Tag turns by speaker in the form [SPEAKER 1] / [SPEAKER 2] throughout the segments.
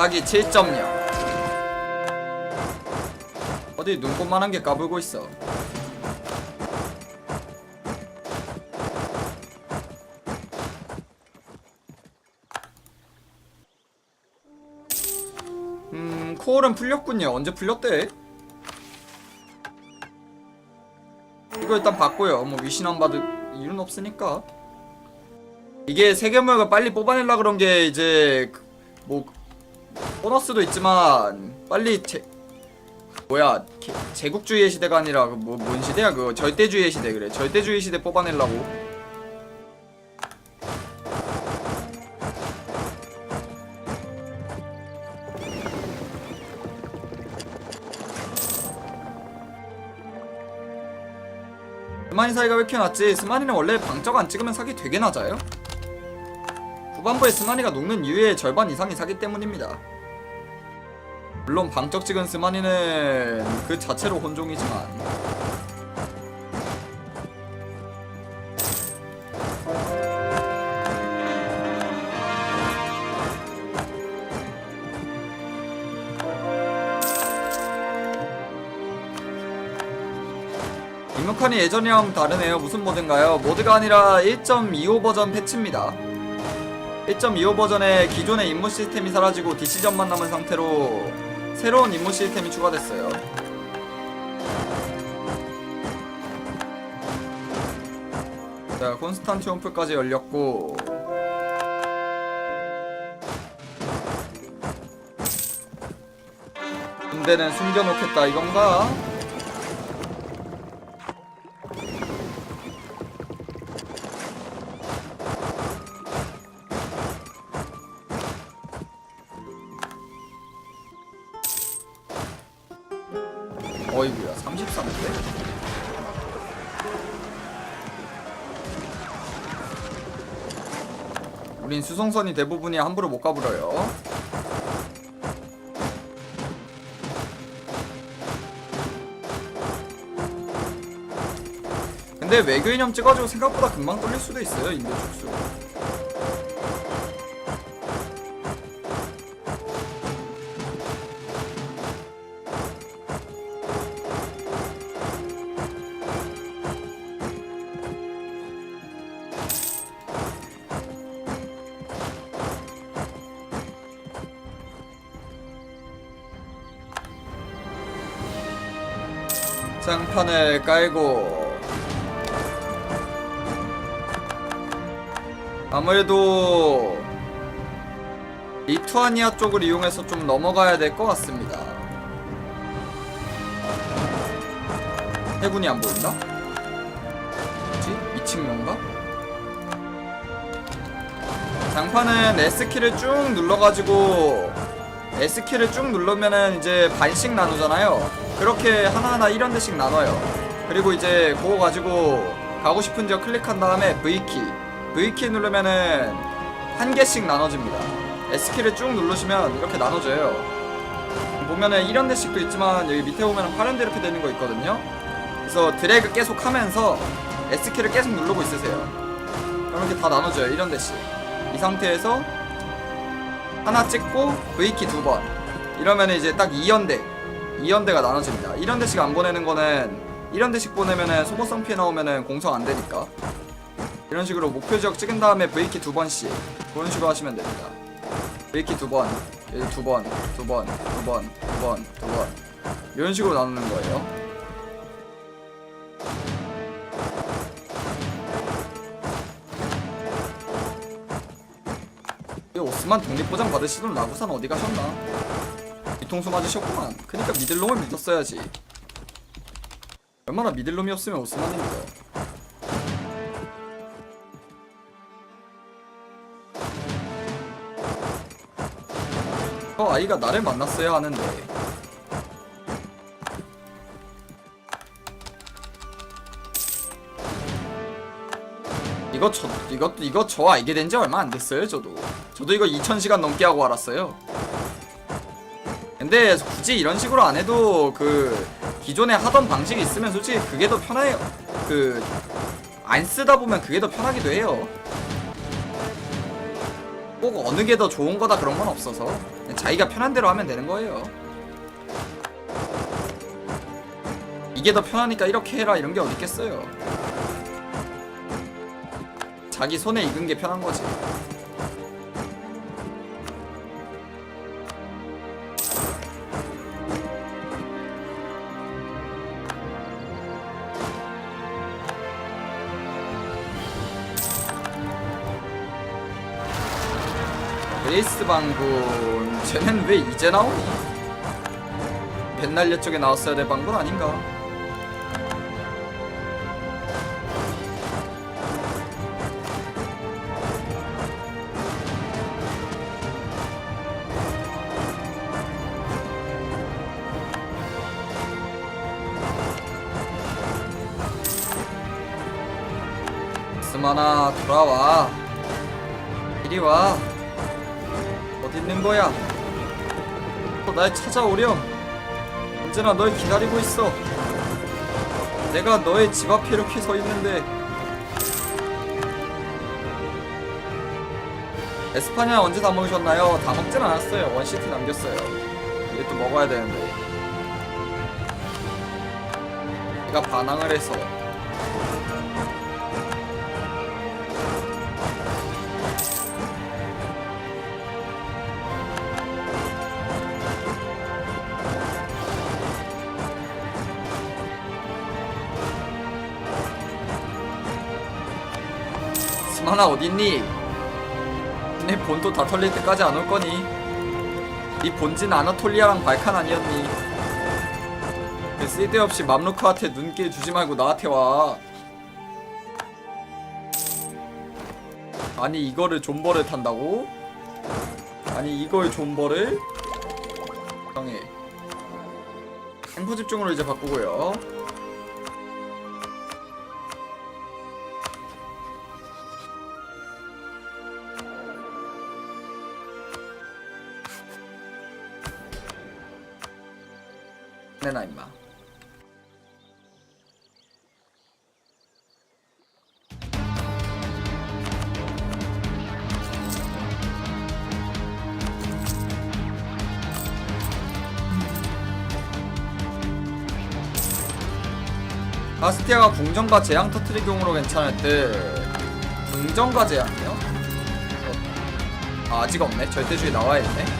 [SPEAKER 1] 각이 7.0 어디 눈꽃만한 게 까불고 있어. 음 코어는 풀렸군요. 언제 풀렸대? 이거 일단 받고요. 뭐 위신 안 받을 이유는 없으니까. 이게 세계무역을 빨리 뽑아내려 그런 게 이제 그- 뭐 보너스도 있지만 빨리 제 뭐야 개- 제국주의의 시대가 아니라 그 뭐, 뭔 시대야? 그거 절대주의의 시대 그래. 절대주의 시대 뽑아내려고. 스마니 사이가 왜 이렇게 낮지? 스마니는 원래 방적 안 찍으면 사기 되게 낮아요. 후반부에 스마니가 녹는 이유의 절반 이상이 사기 때문입니다 물론 방적 찍은 스마니는 그 자체로 혼종이지만. 이목한이 예전이랑 다르네요. 무슨 모드인가요? 모드가 아니라 1.25 버전 패치입니다. 1.25 버전에 기존의 임무 시스템이 사라지고 DC전만 남은 상태로 새로운 임무 시스템이 추가됐어요. 자, 콘스탄티온프까지 열렸고 군대는 숨겨놓겠다 이건가? 수송선이 대부분이 함부로 못 가버려요. 근데 외교 이념 찍어주고 생각보다 금방 뚫릴 수도 있어요 인도 축수 판을 깔고 아무래도 리투아니아 쪽을 이용해서 좀 넘어가야 될 것 같습니다. 해군이 안 보인다? 뭐지? 미친 건가? 장판은 S키를 쭉 눌러가지고 S키를 쭉 누르면은 이제 반씩 나누잖아요. 그렇게 하나하나 1원 대씩 나눠요. 그리고 이제 그거 가지고 가고 싶은 지역 클릭한 다음에 V키. V키 누르면은 한 개씩 나눠집니다. S키를 쭉 누르시면 이렇게 나눠져요. 보면은 1원 대씩도 있지만 여기 밑에 보면은 파란데 이렇게 되는 거 있거든요. 그래서 드래그 계속 하면서 S키를 계속 누르고 있으세요. 이렇게 다 나눠져요. 1원 대씩. 이 상태에서 하나 찍고 V키 두 번. 이러면 이제 딱 2연대. 2연대가 나눠집니다. 1연대씩 안 보내는 거는 1연대씩 보내면은 소모성 피해 나오면은 공성 안 되니까. 이런 식으로 목표 지역 찍은 다음에 V키 두 번씩 그런 식으로 하시면 됩니다. V키 두 번, 여기 두 번, 두 번, 두 번, 두 번, 두 번. 이런 식으로 나누는 거예요. 이 오스만 독립보장 받으시던 라구산 어디 가셨나? 뒤통수 맞으셨구만. 그니까 미들놈을 믿었어야지. 얼마나 미들놈이었으면 오스만입니다. 저 아이가 나를 만났어야 하는데 이거 저 이거 이거 저 알게 된 지 얼마 안 됐어요 저도 저도 이거 2,000시간 넘게 하고 알았어요 근데 굳이 이런 식으로 안 해도 그 기존에 하던 방식이 있으면 솔직히 그게 더 편해요 그 안 쓰다 보면 그게 더 편하기도 해요 꼭 어느 게 더 좋은 거다 그런 건 없어서 자기가 편한 대로 하면 되는 거예요. 이게 더 편하니까 이렇게 해라 이런 게 어디 있겠어요. 자기 손에 익은 게 편한 거지. 레이스 방군 쟤는 왜 이제 나오니? 벤날려 쪽에 나왔어야 될 방군 아닌가? 날 찾아오렴. 언제나 널 기다리고 있어. 내가 너의 집 앞에 이렇게 서 있는데. 에스파냐 언제 다 먹으셨나요? 다 먹진 않았어요. 원시트 남겼어요. 이게 또 먹어야 되는데. 내가 반항을 해서 스마나 어딨니? 내 본토 다 털릴 때까지 안 올 거니? 네 본진 아나톨리아랑 발칸 아니었니? 그 쓸데없이 맘루크한테 눈길 주지 말고 나한테 와. 아니 이거를 존버를 탄다고? 아니 이걸 존버를? 정해. 템포 집중으로 이제 바꾸고요. 내놔 임마. 아스티아가 궁정과 재앙 터트리경으로 괜찮을 때 궁정과 재앙이요? 아, 아직 없네. 절대주의 나와야 있네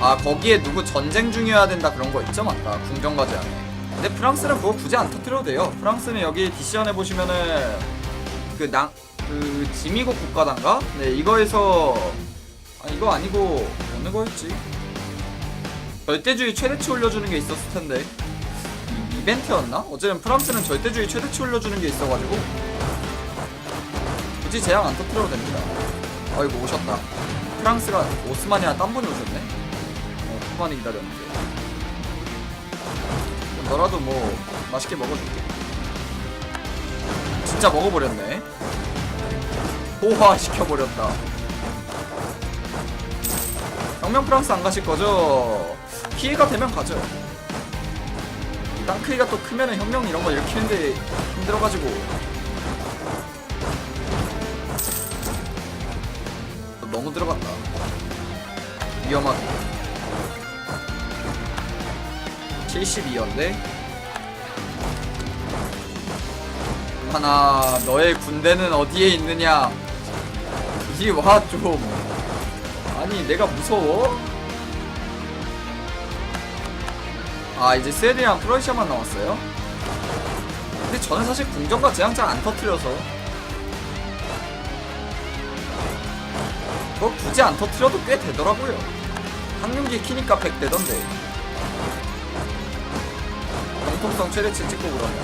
[SPEAKER 1] 아 거기에 누구 전쟁 중이어야 된다 그런 거 있죠 맞다. 궁정과제 안에. 근데 프랑스는 그거 굳이 안 터뜨려도 돼요. 프랑스는 여기 디시언에 보시면은 그낭그 그 지미국 국가단가? 네 이거에서 아 이거 아니고 어느 거였지? 절대주의 최대치 올려주는 게 있었을 텐데. 이, 이벤트였나? 어쨌든 프랑스는 절대주의 최대치 올려주는 게 있어가지고. 굳이 재앙 안 터뜨려도 됩니다. 아이고 오셨다. 프랑스가 오스마니아 딴 분이 오셨네 어, 후반에 기다렸는데. 너라도 뭐 맛있게 먹어줄게. 진짜 먹어버렸네. 호화 시켜버렸다. 혁명 프랑스 안 가실 거죠? 피해가 되면 가죠. 땅 크기가 또 크면은 혁명 이런 거 일으키는데 힘들어가지고. 너무 들어갔다. 위험하게. 72연데 하나 너의 군대는 어디에 있느냐? 이리 와좀. 아니 내가 무서워? 아 이제 스웨덴이랑 프로시아만 남았어요? 근데 저는 사실 궁정과 재앙장 안 터트려서. 그거 굳이 안 터트려도 꽤 되더라고요. 항륜기 키니까 100 되던데 정통성 최대치 찍고 그러면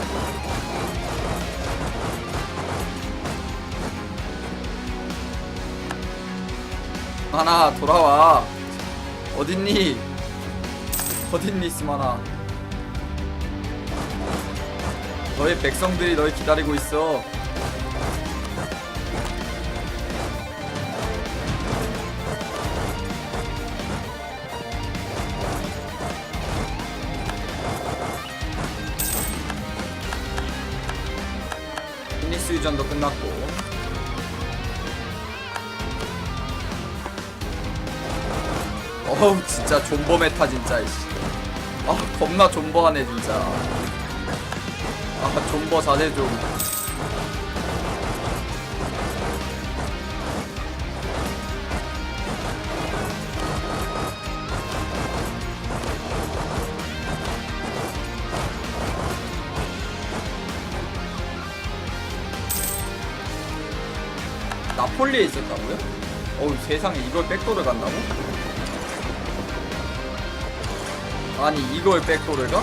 [SPEAKER 1] 하나 돌아와. 어딨니? 어딨니 스마나? 너의 백성들이 널 기다리고 있어 수유전도 끝났고. 어우 진짜 존버 메타 진짜 이씨. 아 겁나 존버하네 진짜. 아 존버 자제 좀. 폴리에 있었다고요? 어우 세상에 이걸 백도를 간다고? 아니 이걸 백도를 가?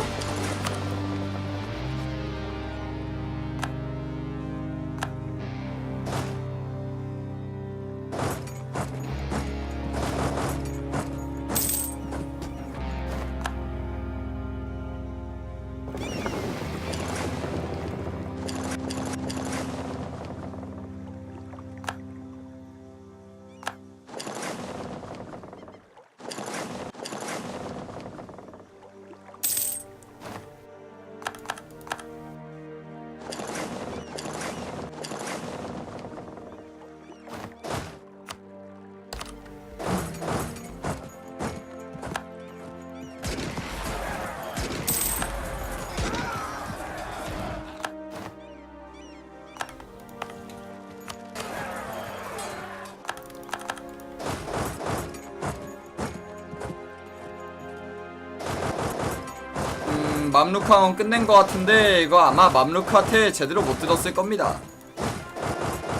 [SPEAKER 1] 맘루카는 끝낸 것 같은데 이거 아마 맘루카한테 제대로 못 뜯었을 겁니다.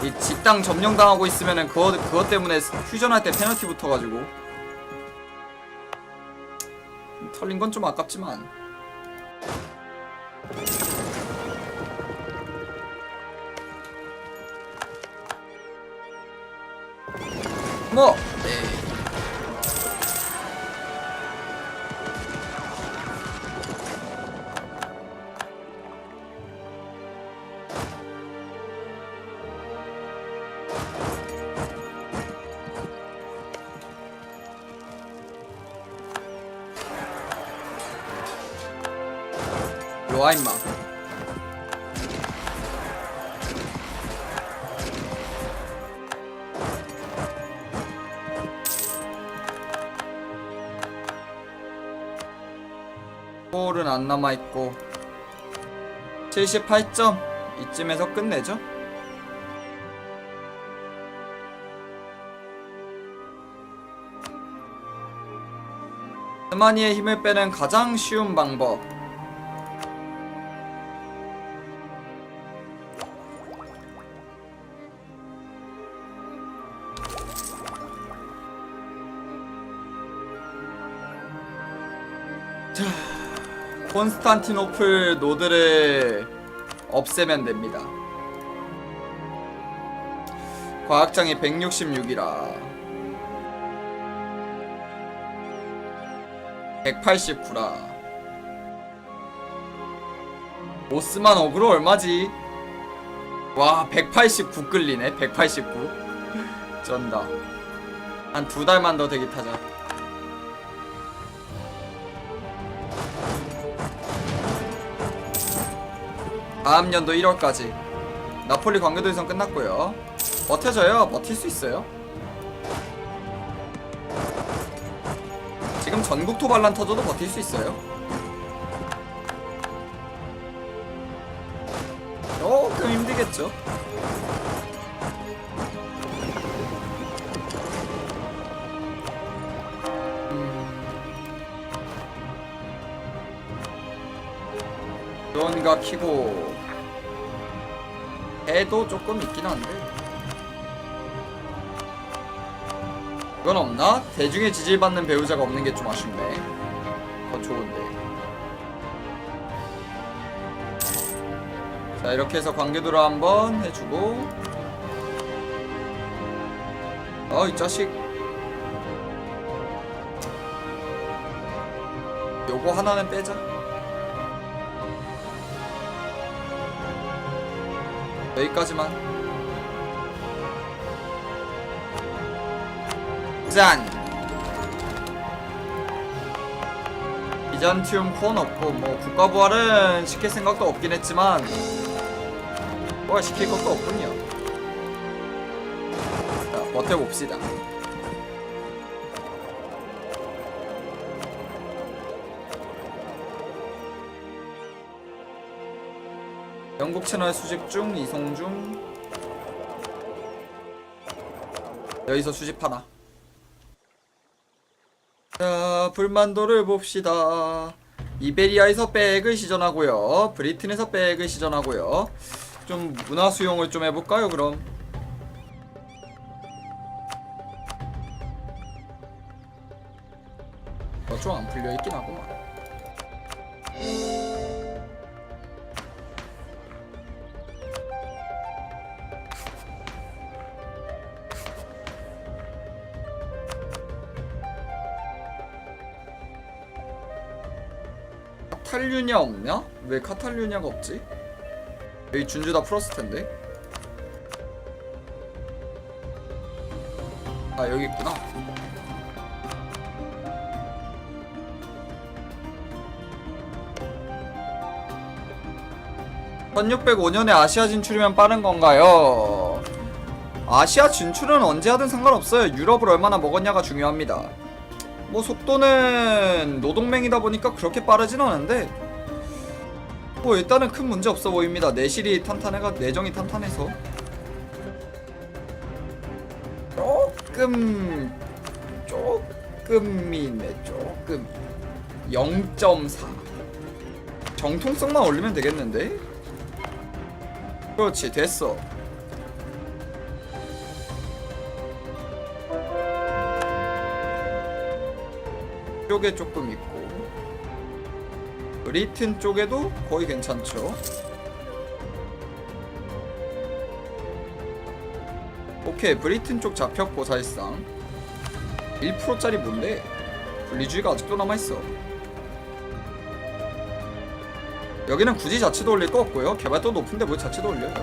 [SPEAKER 1] 이 직당 점령당하고 있으면은 그거 그것 때문에 휴전할 때 페널티 붙어가지고. 털린 건 좀 아깝지만. 뭐 네. 로아 임마 골은 안 남아있고 78점 이쯤에서 끝내죠 스마니의 힘을 빼는 가장 쉬운 방법 콘스탄티노플 노드를 없애면 됩니다. 과학장이 166이라 189라 오스만 어그로 얼마지? 와 189 끌리네 189 쩐다 한 두 달만 더 대기 타자 다음 연도 1월까지. 나폴리 관계도에선 끝났고요. 버텨져요. 버틸 수 있어요. 지금 전국 토발란 터져도 버틸 수 있어요. 조금 힘들겠죠? 유언가 키고 해도 조금 있긴 한데. 이건 없나? 대중의 지지를 받는 배우자가 없는 게 좀 아쉽네. 더 좋은데. 자 이렇게 해서 관계도를 한번 해주고. 어 이 자식. 요거 하나는 빼자 여기까지만. 짠! 비잔티움 코어는 없고 뭐 국가부활은 시킬 생각도 없긴 했지만 뭐 시킬 것도 없군요. 자 버텨봅시다 영국 채널 수집 중 이송 중. 여기서 수집하나? 자 불만도를 봅시다. 이베리아에서 백을 시전하고요. 브리튼에서 백을 시전하고요. 좀 문화 수용을 좀 해볼까요 그럼? 어, 좀안 풀려 있긴 하구만 카탈루냐 없냐? 왜 카탈루냐가 없지? 여기 준주 다 풀었을 텐데. 아 여기 있구나. (1605년에) 아시아 진출이면 빠른 건가요? 아시아 진출은 언제 하든 상관없어요 유럽을 얼마나 먹었냐가 중요합니다 뭐 속도는 노동맹이다 보니까 그렇게 빠르진 않은데 뭐 일단은 큰 문제 없어 보입니다. 내실이 탄탄해가 내정이 탄탄해서. 조금 조금이네 조금. 0.4 정통성만 올리면 되겠는데? 그렇지 됐어. 쪽에 조금 있고. 브 리튼 쪽에도 거의 괜찮죠. 오케이 브리튼 쪽 잡혔고 사실상. 1%짜리 뭔데? 분리주의가 아직도 남아있어. 여기는 굳이 자치도 올릴 거 없고요. 개발도 높은데 뭘 자치도 올려요.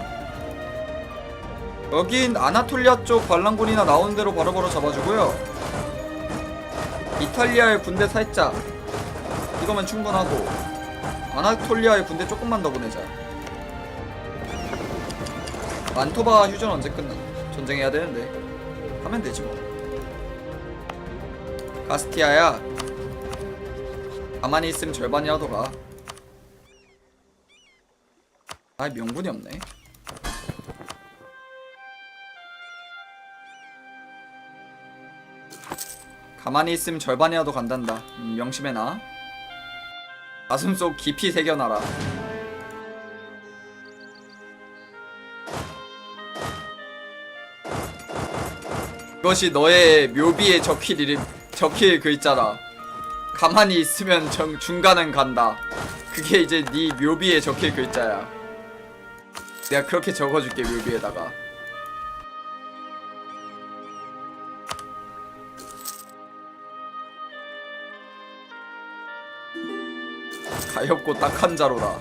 [SPEAKER 1] 여긴 아나톨리아 쪽 반란군이나 나오는 대로 바로바로 잡아주고요. 이탈리아의 군대 살짝. 이거면 충분하고 아나톨리아의 군대 조금만 더 보내자 만토바 휴전 언제 끝나? 전쟁해야 되는데 하면 되지 뭐 가스티아야 가만히 있으면 절반이라도 가 아, 명분이 없네 가만히 있으면 절반이라도 간단다. 음, 명심해놔. 가슴속 깊이 새겨놔라. 이것이 너의 묘비에 적힐 이름, 적힐 글자라. 가만히 있으면 정, 중간은 간다. 그게 이제 네 묘비에 적힐 글자야. 내가 그렇게 적어줄게 묘비에다가. 가엾고 딱한 자로라.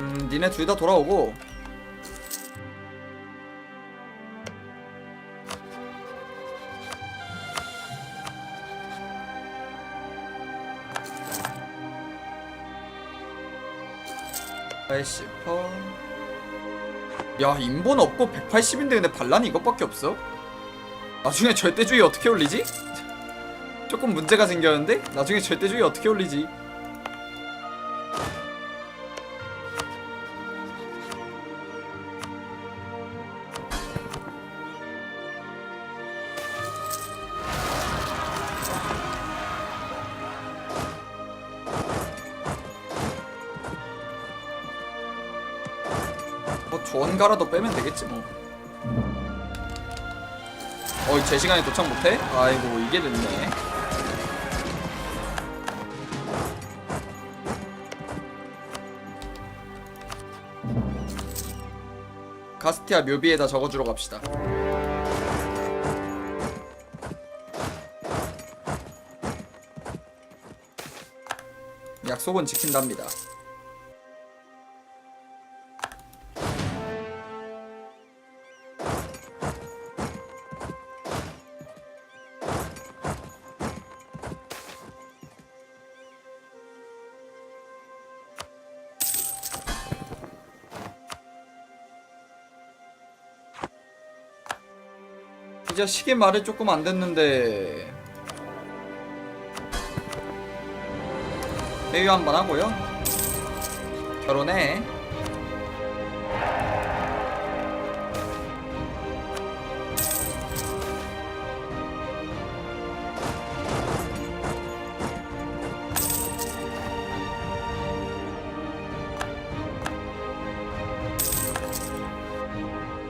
[SPEAKER 1] 음, 니네 둘 다 돌아오고. 퍼. 야 인본 없고 180인데 근데 반란이 이것밖에 없어? 나중에 절대주의 어떻게 올리지? 조금 문제가 생겼는데? 나중에 절대주의 어떻게 올리지? 뭐 조언가라도 빼면 되겠지 뭐. 어, 제 시간에 도착 못해? 아이고 이게 됐네. 가스티아 묘비에다 적어주러 갑시다. 약속은 지킨답니다. 자식이 말이 조금 안 됐는데. 회유 한번 하고요. 결혼해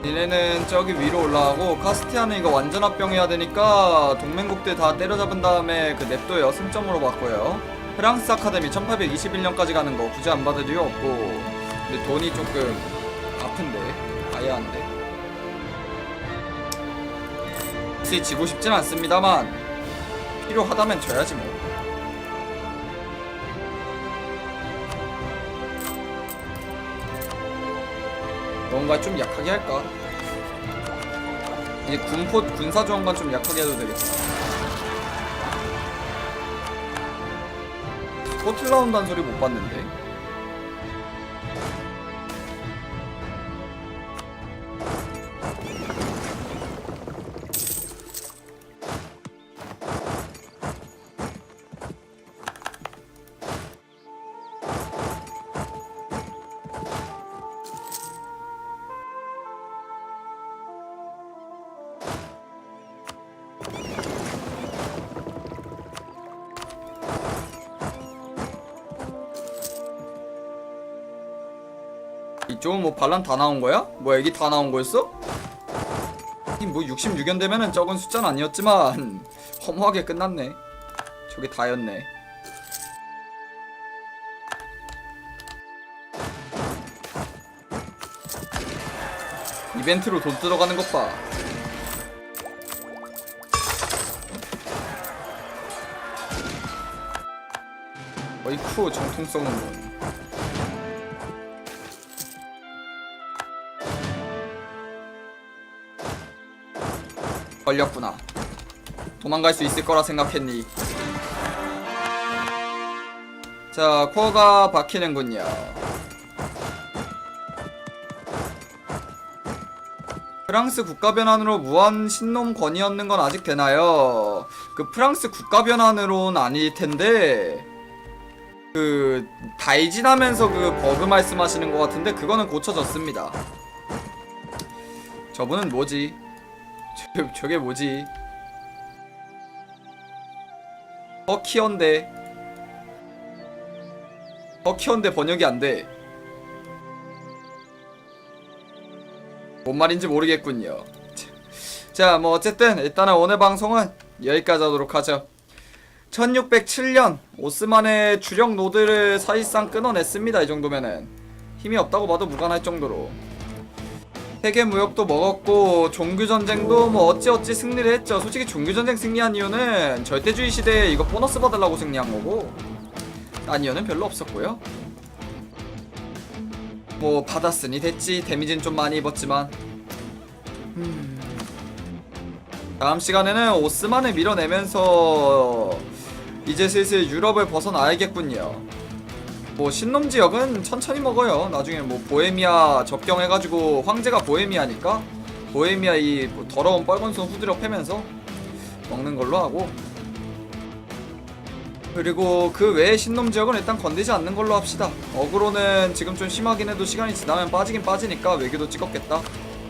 [SPEAKER 1] 니네는 저기 위로 올라가고 카스티아는 이거 완전 합병해야 되니까 동맹국들 다 때려잡은 다음에 그 냅둬요 승점으로 바꿔요. 프랑스 아카데미 1821년까지 가는 거 굳이 안 받을 이유 없고. 근데 돈이 조금 아픈데? 아예 안돼 혹시 지고 싶진 않습니다만 필요하다면 져야지 뭐 뭔가 좀 약하게 할까? 이제 군포 군사조항관 좀 약하게 해도 되겠다. 호틀 나온다는 소리 못 봤는데. 이쪽은 뭐 반란 다 나온 거야? 뭐 애기 다 나온 거였어? 뭐 66연 되면은 적은 숫자는 아니었지만 허무하게 끝났네. 저게 다였네. 이벤트로 돈 들어가는 것 봐. 어이쿠 정통성은 뭐. 걸렸구나. 도망갈 수 있을 거라 생각했니? 자, 코어가 박히는군요. 프랑스 국가 변환으로 무한 신놈 권위 얻는 건 아직 되나요? 그 프랑스 국가 변환으로는 아닐 텐데 그 달진하면서 그 버그 말씀하시는 것 같은데 그거는 고쳐졌습니다. 저분은 뭐지? 저게, 저게 뭐지? 허키언데 허키언데 번역이 안 돼. 뭔 말인지 모르겠군요. 자, 뭐 어쨌든 일단은 오늘 방송은 여기까지 하도록 하죠. 1607년 오스만의 주력 노드를 사실상 끊어냈습니다. 이 정도면은 힘이 없다고 봐도 무관할 정도로. 세계 무역도 먹었고 종교 전쟁도 뭐 어찌어찌 승리를 했죠. 솔직히 종교 전쟁 승리한 이유는 절대주의 시대에 이거 보너스 받으려고 승리한 거고 딴 이유는 별로 없었고요. 뭐 받았으니 됐지. 데미지는 좀 많이 입었지만. 음. 다음 시간에는 오스만을 밀어내면서 이제 슬슬 유럽을 벗어나야겠군요. 뭐 신놈 지역은 천천히 먹어요. 나중에 뭐 보헤미아 접경해가지고 황제가 보헤미아니까 보헤미아 이 뭐 더러운 빨간 손 후드려 패면서 먹는 걸로 하고 그리고 그 외의 신놈 지역은 일단 건드지 않는 걸로 합시다. 어그로는 지금 좀 심하긴 해도 시간이 지나면 빠지긴 빠지니까 외교도 찍었겠다.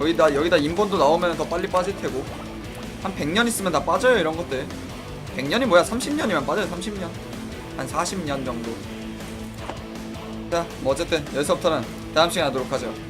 [SPEAKER 1] 여기다 여기다 인본도 나오면 더 빨리 빠질 테고 한 100년 있으면 다 빠져요 이런 것들. 100년이 뭐야 30년이면 빠져요 30년 한 40년 정도. 자, 뭐 어쨌든 여기서부터는 다음 시간에 하도록 하죠.